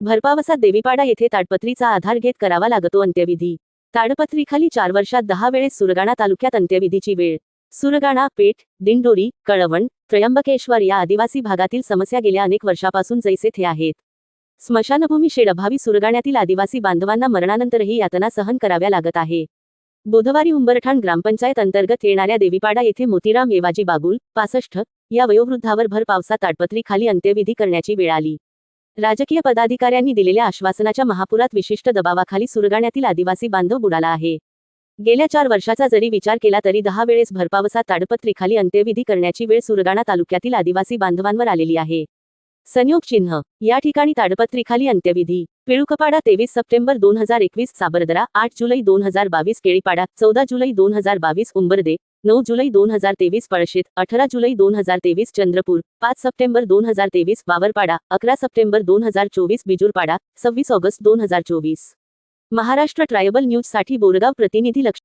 भरपावसात देवीपाडा येथे ताडपत्रीचा आधार घेत करावा लागतो अंत्यविधी. ताडपत्रीखाली चार वर्षात दहा वेळेस सुरगाणा तालुक्यात अंत्यविधीची वेळ. सुरगाणा पेठ दिंडोरी कळवण त्र्यंबकेश्वर या आदिवासी भागातील समस्या गेल्या अनेक वर्षापासून जैसे थे आहेत. स्मशानभूमी शेडअभावी सुरगाण्यातील आदिवासी बांधवांना मरणानंतरही यातना सहन कराव्या लागत आहे. बुधवारी उंबरठाण ग्रामपंचायत अंतर्गत येणाऱ्या देवीपाडा येथे मोतीराम येवाजी बागुल पासष्ट या वयोवृद्धावर भर पावसात ताडपत्रीखाली अंत्यविधी करण्याची वेळ आली. राजकीय पदाधिकाऱ्यांनी दिलेल्या आश्वासनाच्या महापुरात विशिष्ट दबावाखाली सुरगाण्यातील आदिवासी बांधव बुडाला आहे. गेल्या चार वर्षाचा जरी विचार केला तरी दहा वेळेस भरपावसा ताडपत्रीखाली अंत्यविधी करण्याची वेळ सुरगाणा तालुक्यातील आदिवासी बांधवांवर आलेली आहे. संयोग चिन्ह या ठिकाणी ताडपत्रीखाली अंत्यविधी. पिळुकपाडा तेवीस सप्टेंबर दोन हजार एकवीस साबरदरा आठ जुलै दोन हजार बावीस केळीपाडा चौदा जुलै दोन हजार बावीस उंबरदे नऊ जुलै दोन हजार तेवीस पळशेत अठरा जुलै दोन हजार तेवीस चंद्रपूर पाच सप्टेंबर दोन हजार तेवीस वावरपाडा अकरा सप्टेंबर दोन हजार चोवीस बिजूरपाडा सव्वीस ऑगस्ट दोन हजार चोवीस. महाराष्ट्र ट्रायबल न्यूजसाठी बोरगाव प्रतिनिधी लक्ष